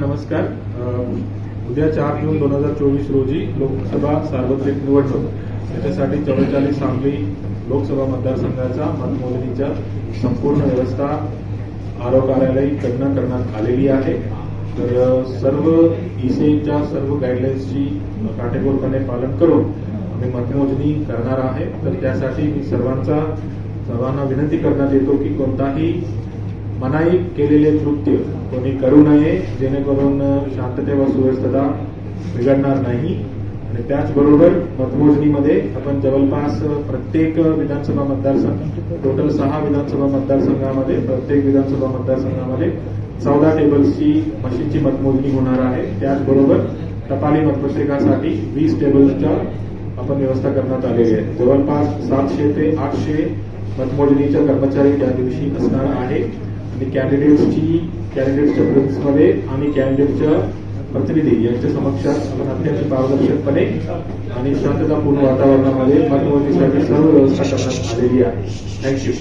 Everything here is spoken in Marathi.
नमस्कार. उद्या चार जून दोन हजार चोवीस रोजी लोकसभा सार्वत्रिक निवडणूक. याच्यासाठी चव्वेचाळीस सांगली लोकसभा मतदारसंघाचा मतमोजणीच्या संपूर्ण व्यवस्था आरो कार्यालयीकडनं करण्यात आलेली आहे. तर सर्व ईसीच्या सर्व गाईडलाईन्सची काटेकोरपणे पालन करून आम्ही मतमोजणी करणार आहे. तर त्यासाठी मी सर्वांचा सर्वांना विनंती करण्यात येतो की कोणताही मनाई केलेले कृत्य कोणी करू नये जेणेकरून शांतते व सुव्यवस्था बिघडणार नाही. आणि त्याचबरोबर मतमोजणीमध्ये आपण जवळपास प्रत्येक विधानसभा मतदारसंघ टोटल सहा विधानसभा मतदारसंघामध्ये प्रत्येक विधानसभा मतदारसंघामध्ये चौदा टेबल्सची मशीनची मतमोजणी होणार आहे. त्याचबरोबर टपाली मतपत्रिकासाठी वीस टेबल्सच्या आपण व्यवस्था करण्यात आलेली आहे. जवळपास सातशे ते आठशे मतमोजणीच्या कर्मचारी त्या दिवशी असणार आहे. आणि कॅन्डिडेट्सची कॅन्डिडेट्सच्या प्रिन्समध्ये आणि कॅन्डिडेटच्या प्रतिनिधी यांच्या समक्षात आपण अत्यंत पारदर्शकपणे आणि शांततापूर्ण वातावरणामध्ये मतमोजणीसाठी सर्व व्यवस्था करण्यात आलेली आहे. थँक्यू